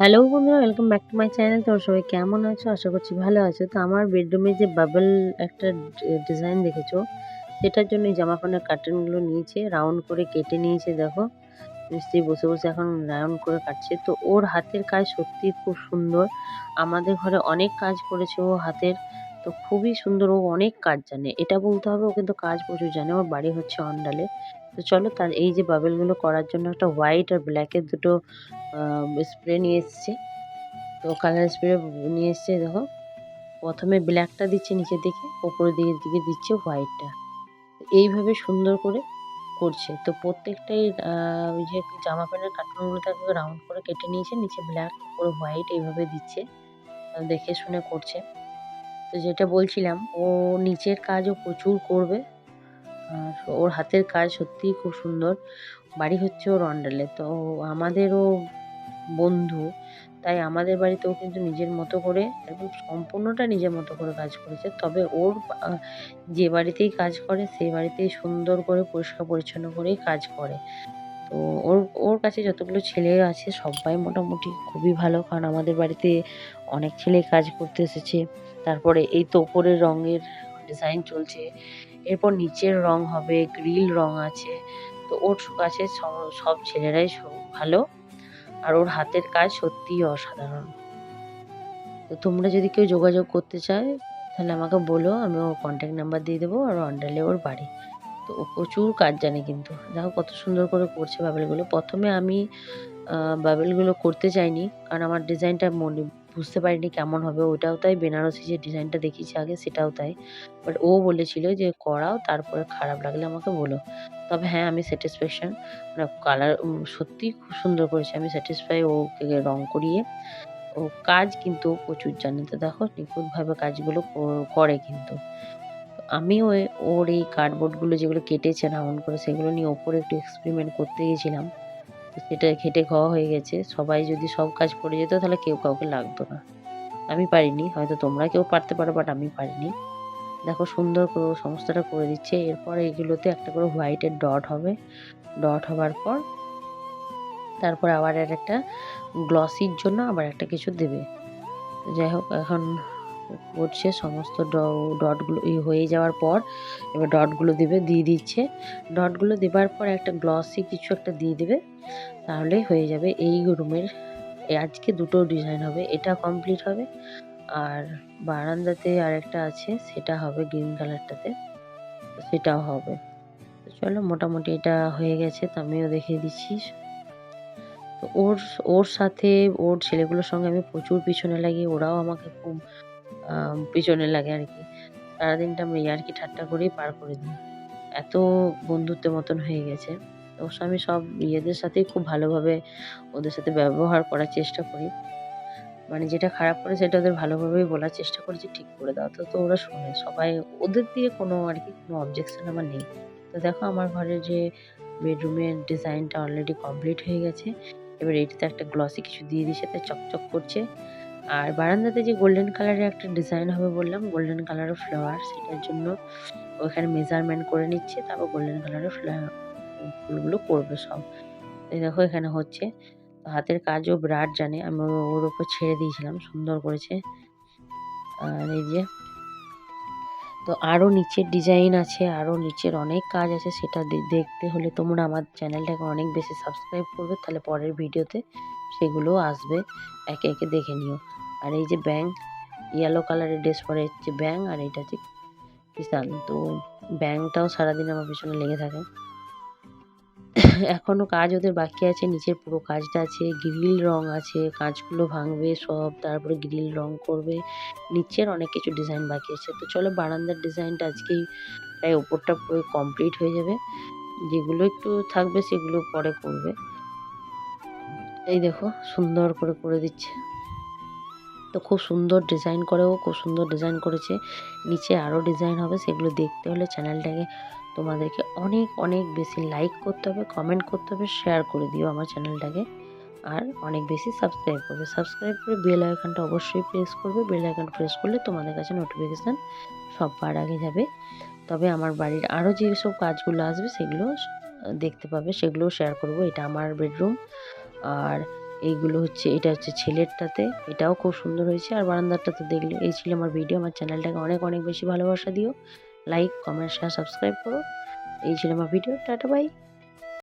Hello বন্ধুরা welcome back to my channel তো সবাই কেমন আছো? আশা করছি ভালো আছো। তো আমার বেডরুমে যে বাবল একটা ডিজাইন দেখেছ, সেটার জন্য জামা কাপড়ের কার্টেনগুলো নিয়েছে রাউন্ড করে কেটে নিয়েছে, দেখো। মিস্ত্রি বসে বসে এখন রাউন্ড করে কাটছে। তো ওর হাতের কাজ সত্যি খুব সুন্দর। আমাদের ঘরে অনেক কাজ করেছে ও হাতের। তো খুবই সুন্দর, ও অনেক কাজ জানে। এটা বলতে হবে, ও কিন্তু কাজ প্রচুর জানে। ওর বাড়ি হচ্ছে অন্ডালে। তো চলো তার এই যে বাবেলগুলো করার জন্য একটা হোয়াইট আর ব্ল্যাকের দুটো স্প্রে নিয়ে এসছে। তো কালার স্প্রে নিয়ে এসছে, দেখো। প্রথমে ব্ল্যাকটা দিচ্ছে নিচের দিকে ওপরের দিকের দিকে দিচ্ছে হোয়াইটটা এইভাবে সুন্দর করে করছে। তো প্রত্যেকটাই ওই যে জামা প্যান্টের কার্টুনগুলো তাকে রাউন্ড করে কেটে নিয়েছে, নিচে ব্ল্যাক উপরে হোয়াইট এইভাবে দিচ্ছে। দেখে শুনে করছে। তো যেটা বলছিলাম, ও নিচের কাজও প্রচুর করবে। আর ওর হাতের কাজ সত্যিই খুব সুন্দর। বাড়ি হচ্ছে ওর অন্ডালে। তো আমাদেরও বন্ধু, তাই আমাদের বাড়িতেও কিন্তু নিজের মতো করে, একদম সম্পূর্ণটা নিজের মতো করে কাজ করেছে। তবে ওর যে বাড়িতেই কাজ করে সেই বাড়িতেই সুন্দর করে, পরিষ্কার পরিচ্ছন্ন করেই কাজ করে। তো ওর ওর কাছে যতগুলো ছেলে আছে, সবাই মোটামুটি খুবই ভালো। কারণ আমাদের বাড়িতে অনেক ছেলে কাজ করতে এসেছে। তারপরে এই তো ওপরের রঙের ডিজাইন চলছে। এরপর নিচের রং হবে, গ্রিল রং আছে। তো ওর কাছে সব ছেলেরাই ভালো। আর ওর হাতের কাজ সত্যিই অসাধারণ। তো তোমরা যদি কেউ যোগাযোগ করতে চায়, তাহলে আমাকে বলো, আমি ওর কন্ট্যাক্ট নাম্বার দিয়ে দেবো আর অন্ডালে ওর বাড়ি। তো ও প্রচুর কাজ জানে কিন্তু। দেখো কত সুন্দর করে করছে বাবেলগুলো। প্রথমে আমি বাবেলগুলো করতে চাইনি, কারণ আমার ডিজাইনটা মনে বুঝতে পারিনি কেমন হবে। ওটাও তাই বেনারসি যে ডিজাইনটা দেখিয়েছি আগে সেটাও তাই। বাট ও বলেছিল যে করাও, তারপরে খারাপ লাগলে আমাকে বলো। তবে হ্যাঁ আমি স্যাটিসফ্যাকশান কালার সত্যিই খুব সুন্দর করেছে। আমি স্যাটিসফাই ওকে রং করিয়ে, ও কাজ কিন্তু প্রচুর জানে। তো দেখো নিখুঁতভাবে কাজগুলো করে কিন্তু। আমি ওই, ওর এই কার্ডবোর্ডগুলো যেগুলো কেটেছে রাউন্ড করে সেগুলো নিয়ে ওপরে একটু এক্সপেরিমেন্ট করতে গেছিলাম। সেটা খেটে খাওয়া হয়ে গেছে। সবাই যদি সব কাজ করে যেত, তাহলে কেউ কাউকে লাগতো না। আমি পারিনি, হয়তো তোমরা কেউ পারতে পারো বাট আমি পারিনি। দেখো, সুন্দর করে সমস্তটা করে দিচ্ছে। এরপর এগুলোতে একটা করে হোয়াইটের ডট হবে। ডট হবার পর তারপর আবার একটা গ্লসির জন্য আবার একটা কিছু দেবে। যাই হোক, এখন করছে, সমস্ত ডটগুলো হয়ে যাওয়ার পর এবার ডটগুলো দেবে, দিয়ে দিচ্ছে। ডটগুলো দেবার পর একটা গ্লসি কিছু একটা দিয়ে দেবে, তাহলে হয়ে যাবে এই রুমের আজকে দুটো ডিজাইন হবে, এটা কমপ্লিট হবে আর বারান্দাতে আরেকটা আছে, সেটা হবে গ্রিন কালারটাতে সেটাও হবে। চলো, মোটামুটি এটা হয়ে গেছে, তো আমিও দেখিয়ে দিচ্ছি। তো ওর ওর সাথে, ওর ছেলেগুলোর সঙ্গে আমি প্রচুর পিছনে লাগি ওরাও আমাকে খুব পিছনে লাগে আর কি। সারাদিনটা আমি ইয়ার্কি ঠাট্টা করেই পার করে দিই। এত বন্ধুত্বের মতন হয়ে গেছে। অবশ্য আমি সব ইয়েদের সাথেই খুব ভালোভাবে ওদের সাথে ব্যবহার করার চেষ্টা করি। মানে যেটা খারাপ করে সেটা ওদের ভালোভাবেই বলার চেষ্টা করি যে, ঠিক করে দাও। তো তো ওরা শোনে। সবাই, ওদের দিয়ে কোনো আর কি, কোনো অবজেকশন আমার নেই। তো দেখো আমার ঘরে যে বেডরুমের ডিজাইনটা অলরেডি কমপ্লিট হয়ে গেছে। এবার এটিতে একটা গ্লসি কিছু দিয়ে দিয়েছে তাই চকচক করছে। আর বারান্দাতে যে গোল্ডেন কালারের একটা ডিজাইন হবে বললাম গোল্ডেন কালারের ফ্লাওয়ার সেটার জন্য ওখানে মেজারমেন্ট করে নিচ্ছে, তারপর গোল্ডেন কালারের ফ্লাওয়ার ফুলগুলো করবে সব। দেখো এখানে হচ্ছে হাতের কাজও বিরাট জানে, আমি ওর ওপর ছেড়ে দিয়েছিলাম, সুন্দর করেছে। আর এই যে, তো আরও নিচের ডিজাইন আছে আরও নিচের অনেক কাজ আছে, সেটা দেখতে হলে তোমরা আমার চ্যানেলটাকে অনেক বেশি সাবস্ক্রাইব করবে, তাহলে পরের ভিডিওতে সেগুলো আসবে, একে একে দেখে নিও। আর এই যে ব্যাং ইয়েলো কালারের ড্রেস পরে হচ্ছে ব্যাং আর এটা হচ্ছে কিষান তো ব্যাংটাও সারাদিন আমার পিছনে লেগে থাকে। এখনও কাজ ওদের বাকি আছে, নিচের পুরো কাজটা আছে গ্রিল রং আছে, কাঁচগুলো ভাঙবে সব, তারপরে গ্রিল রং করবে, নিচের অনেক কিছু ডিজাইন বাকি আছে। তো চলো বারান্দার ডিজাইনটা আজকেই প্রায় ওপরটা পুরো কমপ্লিট হয়ে যাবে। যেগুলো একটু থাকবে সেগুলো পরে করবে। এই দেখো, সুন্দর করে করে দিচ্ছে। তো খুব সুন্দর ডিজাইন করেও, খুব সুন্দর ডিজাইন করেছে। নিচে আরও ডিজাইন হবে, সেগুলো দেখতে হলে চ্যানেলটাকে তোমাদেরকে অনেক অনেক বেশি লাইক করতে হবে কমেন্ট করতে হবে শেয়ার করে দিও আমার চ্যানেলটাকে আর অনেক বেশি সাবস্ক্রাইব করবে। সাবস্ক্রাইব করে বেল আইকনটা অবশ্যই প্রেস করবে। বেল আইকন প্রেস করলে তোমাদের কাছে নোটিফিকেশান সববার আগে যাবে। তবে আমার বাড়ির আরও যেসব কাজগুলো আসবে, সেগুলো দেখতে পাবে, সেগুলোও শেয়ার করব। এটা আমার বেডরুম আর এইগুলো হচ্ছে, এটা হচ্ছে ছেলেরটাতে। এটাও খুব সুন্দর হয়েছে। আর বারান্দারটা তো দেখলে, এই ছিল আমার ভিডিও আমার চ্যানেলটাকে অনেক অনেক বেশি ভালোবাসা দিও। লাইক কমেন্ট শেয়ার সাবস্ক্রাইব করো। এই ছিল আমার ভিডিও টাটা বাই